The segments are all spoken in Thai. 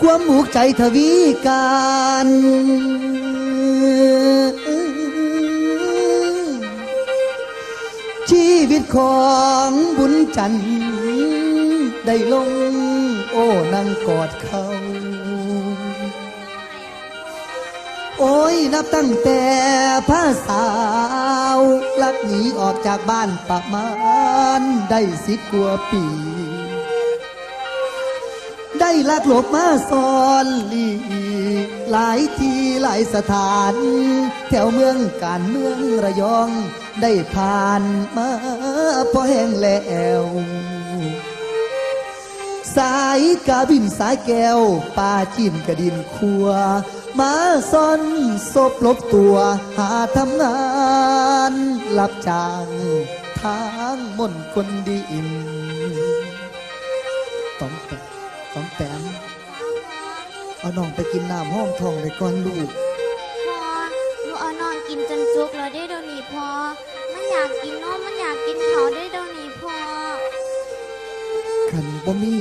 ความหมูกใจทวีการชีวิตของบุญจันทร์ได้ลงโอ้นั่งกอดเขา โอ้ยนับตั้งแต่พระสาวลักหนีออกจากบ้านประมาณได้สิบกว่าปี ได้ลักหลบมาซ่อนลีหลายที่หลายสถาน แถวเมืองการเมืองระยอง ได้ผ่านมาพอแห้งแล้วสายกาบินสายแก้วป่าจีนกระดินคัว มาซ่อนศพลบตัวหาทำงานรับจ้างทางมนคนดิน มต้องแปมเอาน้องไปกินน้ำห้องทองเลยก่อนลูกพอหนูเอานอนกินจนจุกแล้วได้เดี๋ยวนี้พอมันอยากกินนมมันอยากกินเขาได้เดี๋ยวนี้พอขันบ่มี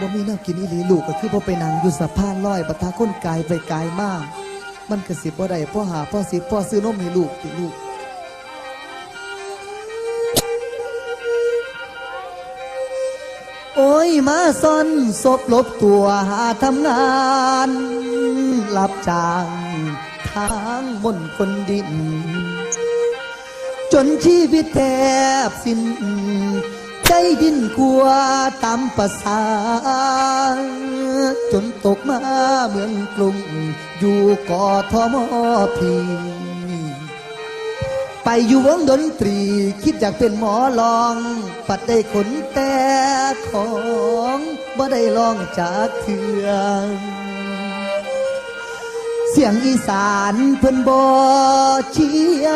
บ่มีแนวกินอีหลีลูกก็คือบ่ไปนั่งอยู่สะพานลอยปะทะคนกายไปกายมาก มันก็สิบ่ได้พ่อหาพ่อสิพ่อซื้อนมให้ลูกติลูก โอ้ยมาซ่อนศพลบตัวหาทำงานรับจ้างทางบนคนดิน จนชีวิตแทบสิ้น ใจดิ้นกลัวตามภาษาจนตกมาเมืองกรุงอยู่กอทอมอพี ไปอยู่วงดนตรี คิดอยากเป็นหมอลอง ปัดได้ขนแต่ของบ่ได้ลองจากเถื่อเสียงอีสานเพิ่นบ่เชีย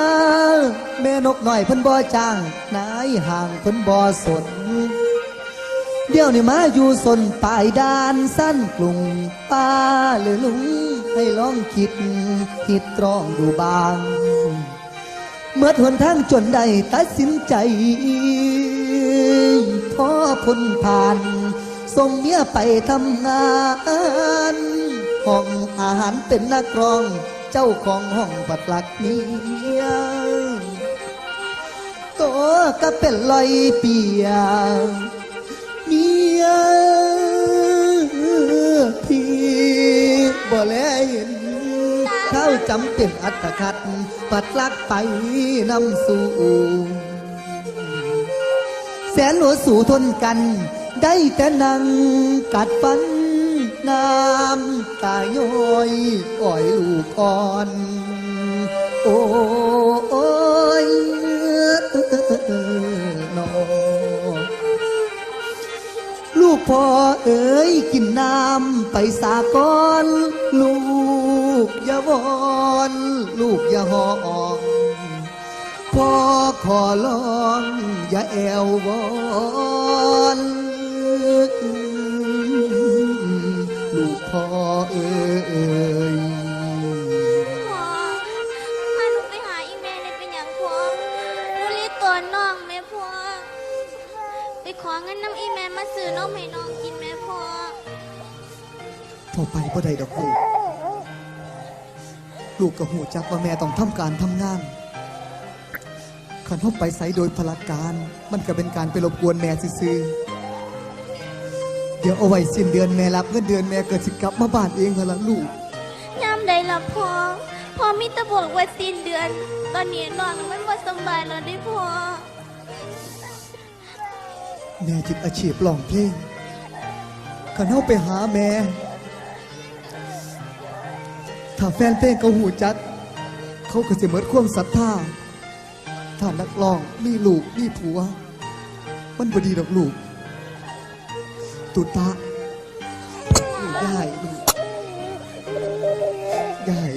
แม่นกหน่อยเพิ่นบ่จ้างนายห่างเพิ่นบ่สน เดี๋ยวนี้มาอยู่สนปลายด้านสั้นกรุงป้าหรือลุงให้ลองคิดคิดตรองดูบาง เมื่อทนทางจนได้ตัดสินใจพ่อพ้นผ่านส่งเมียไปทำงานห้องอาหารเป็นนักร้อง เจ้าของห้องปัดหลักเมียตัวก็เป็นลอยเปียเมียพี่บ่แล้าจำเป็นอัตคัดปัดลักไปนำสู่ แสนหัวสู่ทนกัน ได้แต่นั่งกัดฟันน้ำตาย้อยอ่อยลูกอ่อน โอ้ พ่อเอ๋ยกินน้ำไปสากอนลูกอย่าวอนลูกอย่าหองพ่อขอลองอย่าแอววอน อเงินน้ำอีแม่มาซื้อนมให้น้องกินแม่พอพ่อไปพ่ได้ดอกลูกลูกกับหูจักว่าแม่ต้องทำการทำงานขันเข้าไปใส่โดยพลการ มันก็เป็นการไปรบกวนแม่ซื่อๆเดี๋ยวเอาไว้สิ้นเดือนแม่รับเงินเดือนแม่เกิดสิกลับมาบ้านเองเถอะละลูกยามใดละพอพอมีแตะบอกว่าสิ้นเดือน ตอนนี้น้องมันบ่สำบายแล้วได้พอ แม่จิตอาชีพร้องเพลงขันเข้าไปหาแม่ ถ้าแฟนเพลงเขาหูจัก เขาก็จะเหมิดความศรัทธาถ้านักร้องมีลูกมีผัว มันบดีดอกลูก ตุตะลูกได้ลูก